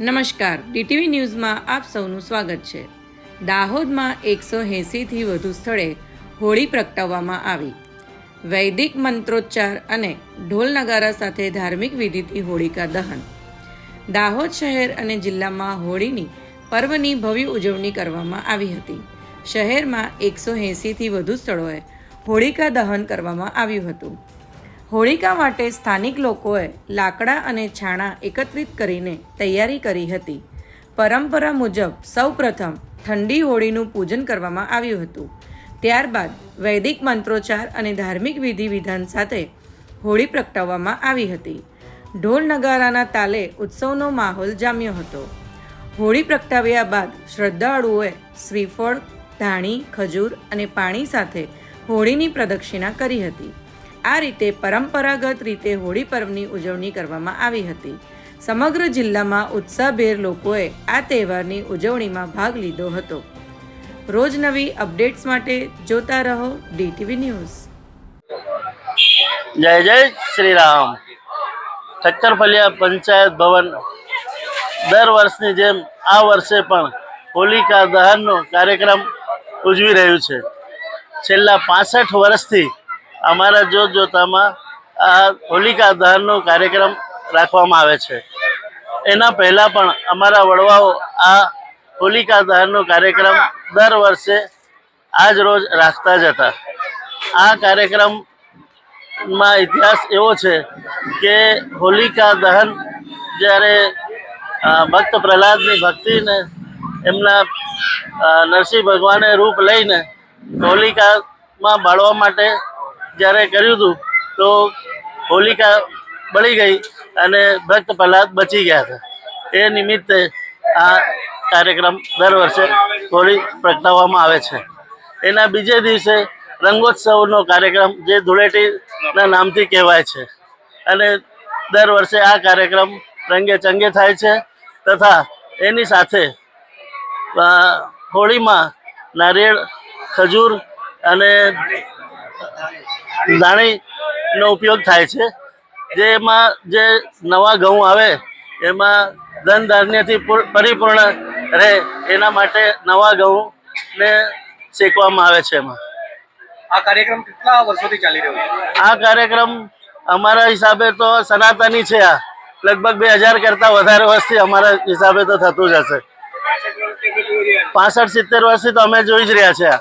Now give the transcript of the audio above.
નમસ્કાર. ડીટીવી ન્યૂઝમાં આપ સૌનું સ્વાગત છે. દાહોદમાં એકસો એંસીથી વધુ સ્થળે હોળી પ્રગટાવવામાં આવી. વૈદિક મંત્રોચ્ચાર અને ઢોલ નગારા સાથે ધાર્મિક વિધિથી હોળિકા દહન. દાહોદ શહેર અને જિલ્લામાં હોળીની પર્વની ભવ્ય ઉજવણી કરવામાં આવી હતી. શહેરમાં એકસો એંસીથી વધુ સ્થળોએ હોળિકા દહન કરવામાં આવ્યું હતું. હોળિકા માટે સ્થાનિક લોકોએ લાકડા અને છાણા એકત્રિત કરીને તૈયારી કરી હતી. પરંપરા મુજબ સૌપ્રથમ ઠંડી હોળીનું પૂજન કરવામાં આવ્યું હતું. ત્યારબાદ વૈદિક મંત્રોચ્ચાર અને ધાર્મિક વિધિ વિધાન સાથે હોળી પ્રગટાવવામાં આવી હતી. ઢોલ નગારાના તાલે ઉત્સવનો માહોલ જામ્યો હતો. હોળી પ્રગટાવ્યા બાદ શ્રદ્ધાળુઓએ શ્રીફળ, ધાણી, ખજૂર અને પાણી સાથે હોળીની પ્રદક્ષિણા કરી હતી. આ રીતે પરંપરાગત રીતે હોળી પર્વની ઉજવણી કરવામાં આવી હતી. સમગ્ર જિલ્લામાં ઉત્સાહભેર લોકોએ આ તહેવારની ઉજવણીમાં ભાગ લીધો હતો. રોજ નવી અપડેટ્સ માટે જોતા રહો ડીટીવી ન્યૂઝ. જય જય શ્રી રામ ઠક્કરફલિયા પંચાયત ભવન દર વર્ષની જેમ આ વર્ષે પણ હોલિકા દહનનો કાર્યક્રમ ઉજવી રહ્યું છે. છેલ્લા પાસઠ વર્ષથી અમારા જોત જોતામાં આ હોલિકા દહનનો કાર્યક્રમ રાખવામાં આવે છે. એના પહેલાં પણ અમારા વડવાઓ આ હોલિકા દહનનો કાર્યક્રમ દર વર્ષે આજ રોજ રાખતા જ હતા. આ કાર્યક્રમમાં ઇતિહાસ એવો છે કે હોલિકા દહન જ્યારે ભક્ત પ્રહલાદની ભક્તિને એમના નરસિંહ ભગવાને રૂપ લઈને હોલિકામાં બાળવા માટે જ્યારે કર્યું હતું, તો હોલિકા બળી ગઈ અને ભક્ત પ્રહલાદ બચી ગયા હતા. એ નિમિત્તે આ કાર્યક્રમ દર વર્ષે હોળી પ્રગટાવવામાં આવે છે. એના બીજે દિવસે રંગોત્સવનો કાર્યક્રમ જે ધૂળેટીના નામથી કહેવાય છે. અને દર વર્ષે આ કાર્યક્રમ રંગે ચંગે થાય છે તથા એની સાથે હોળીમાં નારિયેળ ખજૂર અને દાણીનો ઉપયોગ થાય છે. જેમાં જે નવા ઘઉં આવે એમાં ધન ધાન્યથી પૂર- પરિપૂર્ણ રહે એના માટે નવા ઘઉંને શેકવામાં આવે છે એમાં. આ કાર્યક્રમ કેટલા વર્ષોથી ચાલી રહ્યો છે? આ કાર્યક્રમ અમારા હિસાબે તો સનાતની છે આ. લગભગ બે હજાર કરતાં વધારે વર્ષથી અમારા હિસાબે તો થતું જ હશે. પાસઠ સિત્તેર વર્ષથી તો અમે જોઈ જ રહ્યા છે આ.